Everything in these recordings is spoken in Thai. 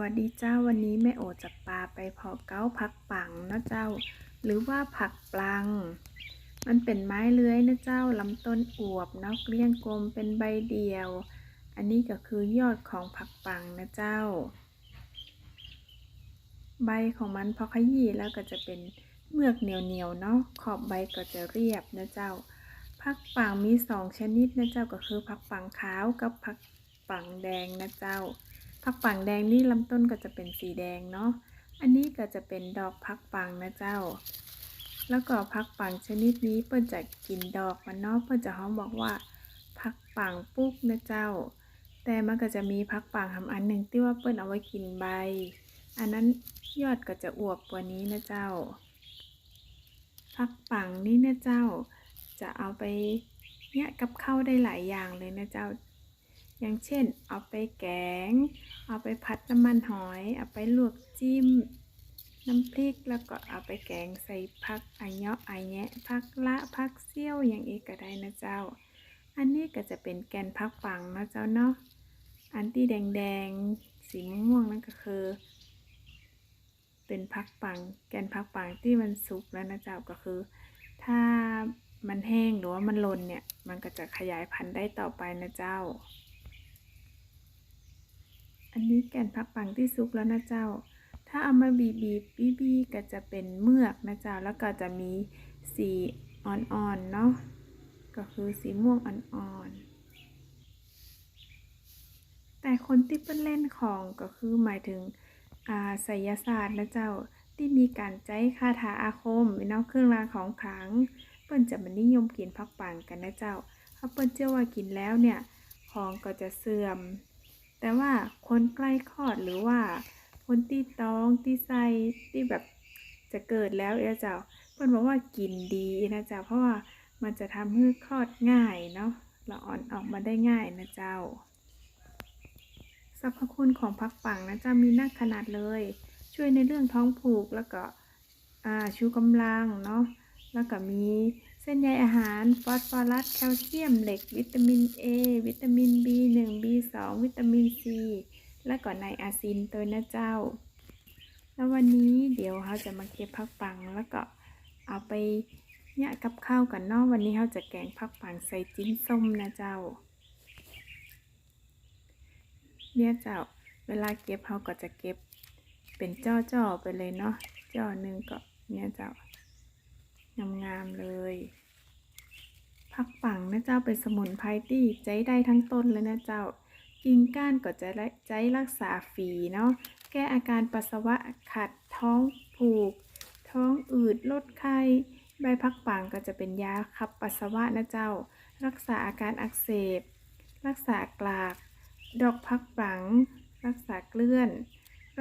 วัสดีเจ้าวันนี้แม่โอจะปลาไปเพาะเก้าผักปังนะเจ้า หรือว่าผักปลัง มันเป็นไม้เลื้อยนะเจ้าลำต้นอวบเนาะเกลี้ยงกลมเป็นใบเดียว อันนี้ก็คือยอดของผักปังนะเจ้า ใบของมันพอขยี้แล้วก็จะเป็นเมือกเหนียวๆเนาะขอบใบก็จะเรียบนะเจ้าผักปังมีสองชนิดนะเจ้าก็คือผักปังขาวกับผักปังแดงนะเจ้า ผักปังแดงนี่ลำต้นก็จะเป็นสีแดงเนาะ อันนี้ก็จะเป็นดอกผักปังนะเจ้า แล้วก็ผักปังชนิดนี้เปิ้นจะกินดอกมันเนาะเปิ้นจะห้องบอกว่าผักปังปุ๊กนะเจ้า แต่มันก็จะมีผักปังทำอันหนึ่งที่ว่าเปิ้นเอาไว้กินใบ อันนั้นยอดก็จะอวบกว่านี้นะเจ้าผักปังนี่นะเจ้า จะเอาไปเนี่ยกับข้าวได้หลายอย่างเลยนะเจ้า อย่างเช่น เอาไปแกง เอาไปผัดน้ำมันหอย เอาไปลวกจิ้ม น้ำพริกแล้วก็เอาไปแกงใส่ผักอะเยาะอะแยะผักละผักเซี่ยวอย่างอีกก็ได้นะเจ้า อันนี้ก็จะเป็นแกนผักปังนะเจ้าเนาะอันที่แดงๆสีม่วงนั่นก็คือ เป็นผักปัง แกนผักปังที่มันสุกแล้วนะเจ้าก็คือ ถ้ามันแห้งหรือว่ามันหล่นเนี่ย มันก็จะขยายพันธุ์ได้ต่อไปนะเจ้า อันนี้แก่นผักปังที่สุกแล้วนะเจ้า ถ้าเอามาบีบีบบีบีก็จะเป็นเมือกนะเจ้า แล้วก็จะมีสีอ่อนๆเนาะ ก็คือสีม่วงอ่อนๆ แต่คนที่เปิ้นเล่นของก็คือหมายถึงอ่าไสยศาสตร์นะเจ้า ที่มีการใจคาถาอาคมเนาะเครื่องรางของขลัง เปิ้นจะมานิยมกินผักปังกันนะเจ้า เพราะเปิ้นเชื่อว่ากินแล้วเนี่ย ของก็จะเสื่อม แต่ว่าคนใกล้คลอดหรือว่า คนที่ท้องที่ไส้ที่แบบจะเกิดแล้วเอเจ้าเพิ่อนบอกว่ากินดีนะเจ้าเพราะว่ามันจะทำให้คลอดง่ายเนาะละอ่อนออกมาได้ง่ายนะเจ้าสรรพคุณของผักปังนะเจ้ามีนักขนาดเลย ช่วยในเรื่องท้องผูกแล้วก็ชูกำลังเนาะแล้วก็มี เส้นใยอาหาร ฟอสฟอรัส แคลเซียม เหล็ก วิตามิน A วิตามิน B1 B2 วิตามิน C และก็ไนอาซินตัวนะเจ้า แล้ววันนี้เดี๋ยวเราจะมาเก็บผักปังแล้วก็เอาไปเนี่ยกับข้าวกันเนาะวันนี้เราจะแกงผักปังใส่จิ้นส้มนะเจ้า เนี่ยเจ้า เวลาเก็บเราก็จะเก็บเป็นจ้อๆไปเลยเนาะจ้อหนึ่งก็เนี่ยเจ้า งามๆเลยผักปังนะเจ้าเป็นสมุนไพรที่ใจได้ทั้งต้นเลยนะเจ้า กิ่งก้านก็จะได้ใจรักษาฝีเนาะแก้อาการปัสสาวะขัดท้องผูก ท้องอืดลดไข้ใบพักปังก็จะเป็นยาขับปัสสาวะนะเจ้า รักษาอาการอักเสบ รักษากลาก ดอกพักปัง รักษาเกลื่อน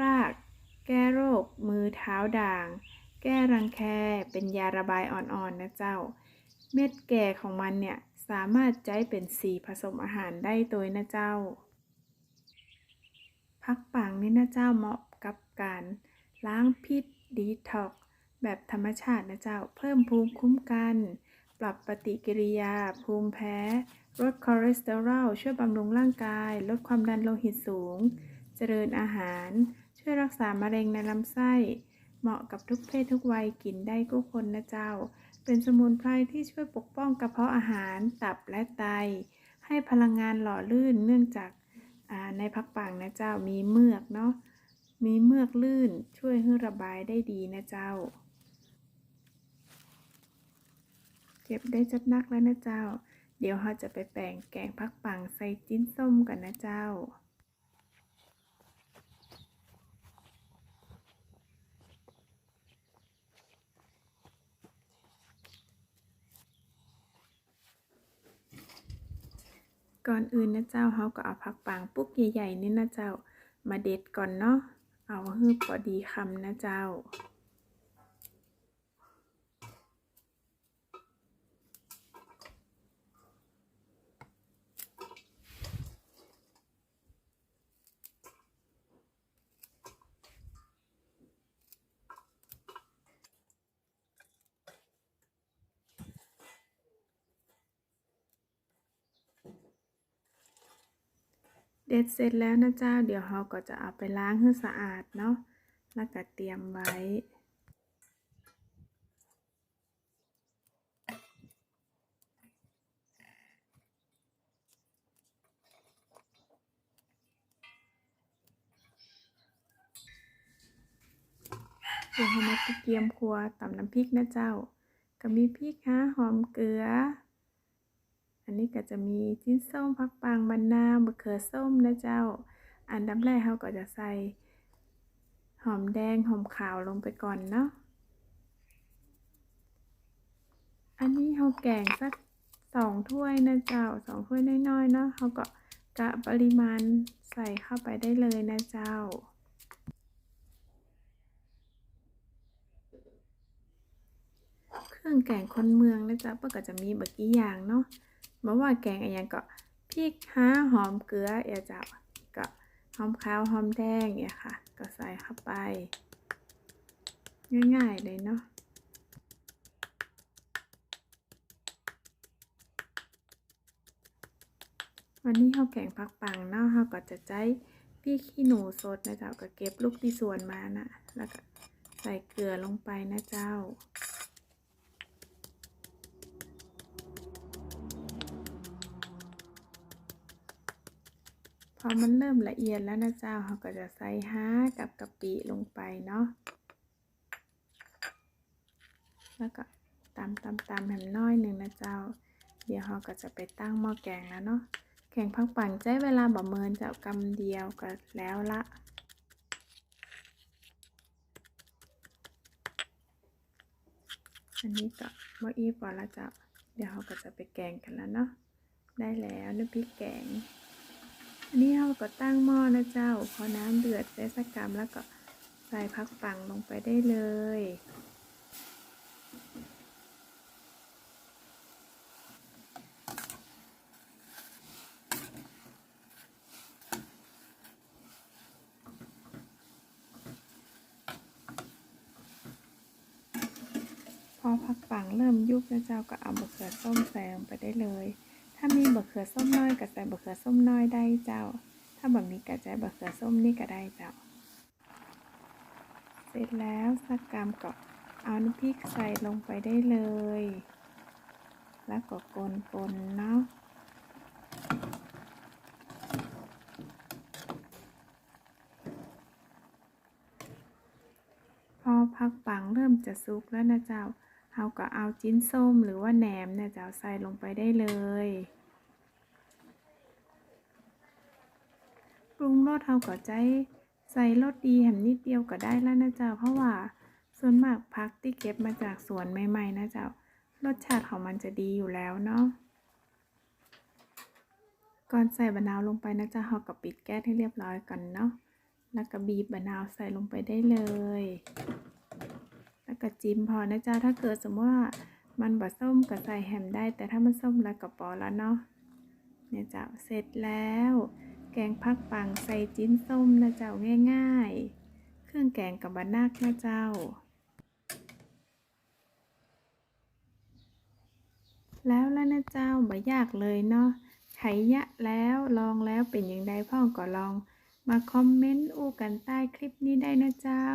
ราก แก้โรค มือเท้าด่าง แก้รังแคเป็นยาระบายอ่อนๆนะเจ้า เม็ดแก่ของมันเนี่ยสามารถใช้เป็นสีผสมอาหารได้โดยนะเจ้า พักปังนี่นะเจ้าเหมาะกับการล้างพิษดีท็อกแบบธรรมชาตินะเจ้า เพิ่มภูมิคุ้มกัน ปรับปฏิกิริยา ภูมิแพ้ ลดคอเลสเตอรอล ช่วยบำรุงร่างกาย ลดความดันโลหิตสูง เจริญอาหาร ช่วยรักษามะเร็งในลำไส้ เหมาะกับทุกเพศทุกวัยกินได้ทุกคนนะเจ้า เป็นสมุนไพรที่ช่วยปกป้องกระเพาะอาหารตับและไต ให้พลังงานหล่อลื่นเนื่องจากาในพักปังนะเจ้ามีเมือกเนาะมีเมือกลื่นช่วยให้ระบายได้ดีนะเจ้า เก็บได้จัดนักแล้วนะเจ้า เดี๋ยวเราจะไปแปลงแกงพักปังใส่จิ้นส้มกันนะเจ้า ก่อนอื่นนะเจ้าเขาก็เอาผักปังปุ๊กใหญ่ๆนี่นะเจ้า มาเด็ดก่อนเนาะ เอาให้พอดีคำนะเจ้า เด็ดเสร็จแล้วนะเจ้า เดี๋ยวเราก็จะเอาไปล้างให้สะอาดเนาะแล้วก็เตรียมไว้ เดี๋ยวเรามาเตรียมครัวตำน้ำพริกนะเจ้า ก็มีพริกฮะหอมเกลือ อันนี้ก็จะมีชิ้นส้มผักปังมะนาวมะเขือส้มนะเจ้า อันดับแรกเราก็จะใส่หอมแดงหอมขาวลงไปก่อนเนาะ อันนี้เราแกงสักสองถ้วยนะเจ้าสองถ้วยน้อยๆเนาะเราก็กะปริมาณใส่เข้าไปได้เลยนะเจ้าเครื่องแกงคนเมืองนะจ๊ะเพื่อก็จะมีบักกี่อย่างเนาะ มาว่าแกงอะไรอย่างก็พริกห้าหอมเกลือเอะเจ้าก็หอมขาวหอมแดงเนี่ยค่ะ ก็ใส่เข้าไป ง่ายๆเลยเนาะวันนี้เขาแกงผักปังเนาะเขาก็จะใช้พริกขี้หนูสดนะเจ้าก็เก็บลูกที่สวนมานะแล้วก็ใส่เกลือลงไปนะเจ้า พอมันเริ่มละเอียดแล้วนะเจ้าเราก็จะใส่ห้ากับกะปิลงไปเนาะแล้วก็ตำตำตำแหมน้อยหนึ่งนะเจ้า เดี๋ยวเราก็จะไปตั้งหม้อแกงแล้วเนาะแกงพักปั่นใช้เวลาบ่เมินจะกำเดียวก็แล้วละอันนี้ก็หม้ออีพอแล้วเจ้าเดี๋ยวเราก็จะไปแกงกันแล้วเนาะได้แล้วน้ำพริกแกง อันนี้เราก็ตั้งหม้อนะเจ้า พอน้ำเดือดใส่สักกรัมแล้วก็ใส่พักปังลงไปได้เลยพอพักปังเริ่มยุบนะเจ้าก็เอาบะเขือส้มใส่ลงไปได้เลย ถ้ามีบะเขือส้มน้อยก็ใส่บะเขือส้มน้อยได้เจ้า ถ้าแบบมีก็ใช้บะเขือส้มนี่ก็ได้เจ้า เสร็จแล้วสักกรัมก็เอาน้ำพริกใส่ลงไปได้เลย แล้วก็คนๆเนาะพอพักปังเริ่มจะสุกแล้วนะเจ้า เราก็เอาจิ้นส้มหรือว่าแหนมเนี่ยจ้าใส่ลงไปได้เลยปรุงรสเราก็ใจใส่รสดีแหมนิดเดียวก็ได้แล้วนะเจ้าเพราะว่าส่วนมากพักที่เก็บมาจากสวนใหม่ๆนะเจ้ารสชาติของมันจะดีอยู่แล้วเนาะก่อนใส่บะนาวลงไปนะจ๊ะเราก็ปิดแก๊สให้เรียบร้อยก่อนเนาะแล้วก็บีบบะนาวใส่ลงไปได้เลย แล้วก็จิ้มพอนะจ๊ะถ้าเกิดสมมติว่ามันบะส้มก็ใส่แฮมได้ แต่ถ้ามันส้มแล้วก็พอแล้วเนาะเนี่ยจ้ะเสร็จแล้ว แกงพักปังใส่จิ้นส้มนะเจ้าง่ายๆ เครื่องแกงกับบะนักนะเจ้า แล้วแล้วนะเจ้าบ่ยากเลยเนาะไขยะแล้วลองแล้วเป็นอย่างไรพ่อก็ลองมาคอมเมนต์อู้กันใต้คลิปนี้ได้นะเจ้า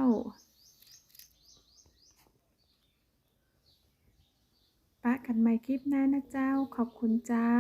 ปะกันใหม่คลิปหน้านะเจ้า ขอบคุณเจ้า